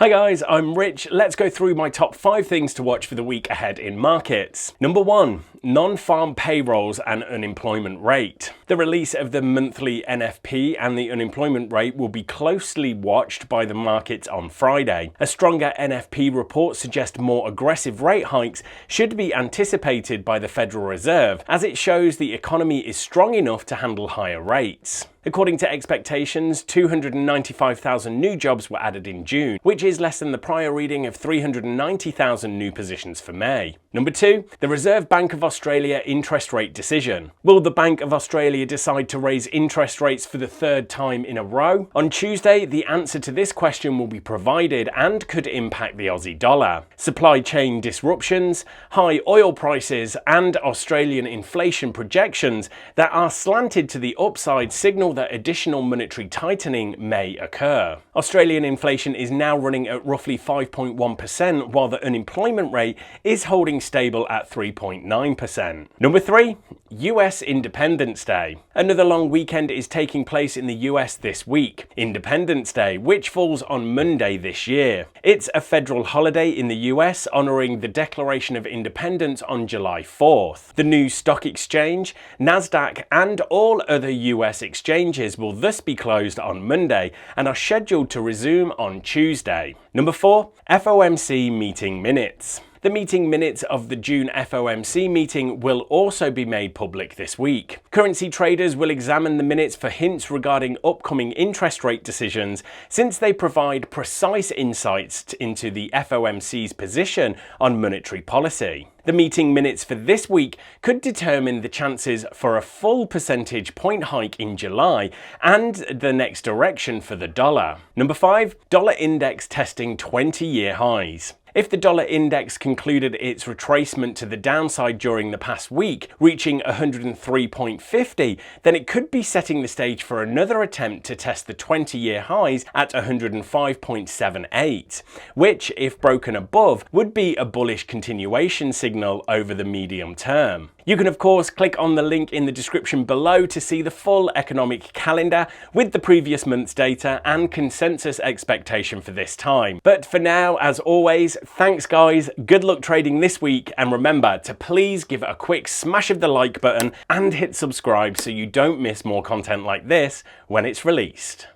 Hi guys, I'm Rich. Let's go through my top five things to watch for the week ahead in markets. Number one, non-farm payrolls and unemployment rate. The release of the monthly NFP and the unemployment rate will be closely watched by the markets on Friday. A stronger NFP report suggests more aggressive rate hikes should be anticipated by the Federal Reserve as it shows the economy is strong enough to handle higher rates. According to expectations, 295,000 new jobs were added in June, which is less than the prior reading of 390,000 new positions for May. Number two, the Reserve Bank of Australia interest rate decision. Will the Bank of Australia decide to raise interest rates for the third time in a row? On Tuesday, the answer to this question will be provided and could impact the Aussie dollar. Supply chain disruptions, high oil prices, and Australian inflation projections that are slanted to the upside signal that additional monetary tightening may occur. Australian inflation is now running at roughly 5.1%, while the unemployment rate is holding stable at 3.9%. Number three, US Independence Day. Another long weekend is taking place in the US this week, Independence Day, which falls on Monday this year. It's a federal holiday in the US honouring the Declaration of Independence on July 4th. The new stock exchange, NASDAQ, and all other US exchanges will thus be closed on Monday and are scheduled to resume on Tuesday. Number 4. FOMC Meeting Minutes. The meeting minutes of the June FOMC meeting will also be made public this week. Currency traders will examine the minutes for hints regarding upcoming interest rate decisions since they provide precise insights into the FOMC's position on monetary policy. The meeting minutes for this week could determine the chances for a full percentage point hike in July and the next direction for the dollar. Number 5, dollar index testing 20 year highs. If the dollar index concluded its retracement to the downside during the past week, reaching 103.50, then it could be setting the stage for another attempt to test the 20 year highs at 105.78, which, if broken above, would be a bullish continuation signal over the medium term. You can, of course, click on the link in the description below to see the full economic calendar with the previous month's data and consensus expectation for this time. But for now, as always, thanks guys, good luck trading this week, and remember to please give it a quick smash of the like button and hit subscribe so you don't miss more content like this when it's released.